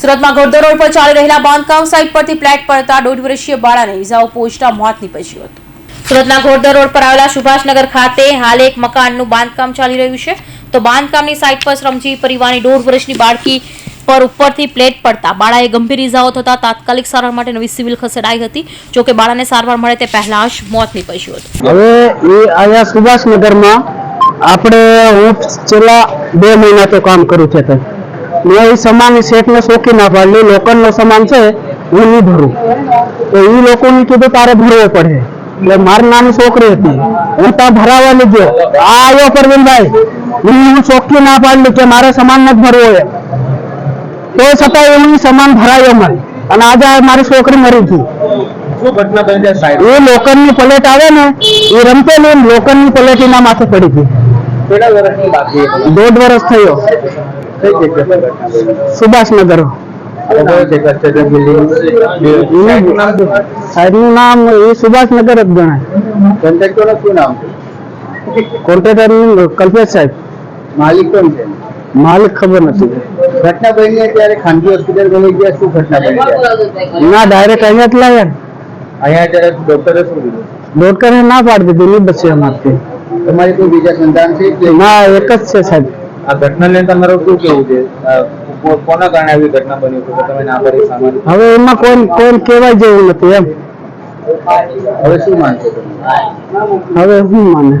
સુરતમાં ઘોડદો રોડ પર ચાલી રહેલા બાંધકામ સાઇટ પરથી ફ્લેટ પડતા દોઢ વર્ષીય બાળાને ઇજાઓ પહોંચતા મોત નીપજ્યું હતું. સુરતના ઘોડદો રોડ પર આવેલા સુભાષનગર ખાતે હાલ એક મકાનનું બાંધકામ ચાલી રહ્યું છે. તો બાંધકામની સાઇટ પર શ્રમજીવી પરિવારની દોઢ વર્ષની બાળકી પર ઉપરથી પ્લેટ પડતા બાળાએ ગંભીર ઇજાઓ થતા તાત્કાલિક સારવાર માટે નવી સિવિલ ખસેડાઈ હતી. જોકે બાળાને સારવાર મળે તે પહેલા જ મોત નીપજ્યું હતું. હવે એ અહીંયા સુભાષનગરમાં આપણે હું છેલ્લા બે મહિના તો કામ કરું છે. ત્યાં મેં એ સામાન શેઠને શોખી ના પાડલી લોકલનો સામાન છે હું નહીં ભરું. તો એ લોકોને કીધું તારે ભરવો પડે. એટલે મારી નાની છોકરી હતી. હું ત્યાં ભરાવા લીધો આ આવ્યો પરવીનભાઈ. હું હું ચોખ્ખી ના પાડલી કે મારે સામાન નથી ભરવો એ તો છતાં ઈ સામાન ભરાયો મને. અને આજે મારી છોકરી મરી ગઈ. એ લોખંડની પ્લેટ આવે ને એ રમતેલી ને લોખંડની પ્લેટ એના માથે પડી ગઈ? દોઢ વર્ષ થયો. કઈ જગ્યા પર ઘટના બની? સુભાષનગર હવે કઈ જગ્યા છે તે building? સાહેબનું નામ શું? સાહેબનું નામ એ સુભાષનગર જ ગણાય કોન્ટ્રાક્ટરનું શું નામ છે કોન્ટ્રાક્ટર કલ્પેશ સાહેબ માલિક કોણ છે માલિક ખબર નથી ઘટના બની છે ત્યારે ખાનગી હોસ્પિટલ ગઈ ગયા શું ઘટના બની છે ના ડાયરેક્ટ અહીંયા જ લાવ્યા ને. અહીંયા ત્યારે ડોક્ટરે શું કીધું ડોક્ટરે ના પાડી દીધી નહીં બચે અમારથી તમારી કોઈ બીજા સંતાન છે કે ના એક જ છે સાહેબ આ ઘટના લઈને તમારું શું કેવું છે? કોના કારણે આવી ઘટના બની છે? તમે ના કરી સામાન હવે એમાં કોણ કોણ કહેવાય જેવું નથી એમ. હવે શું માનશો તમે? હવે શું માને.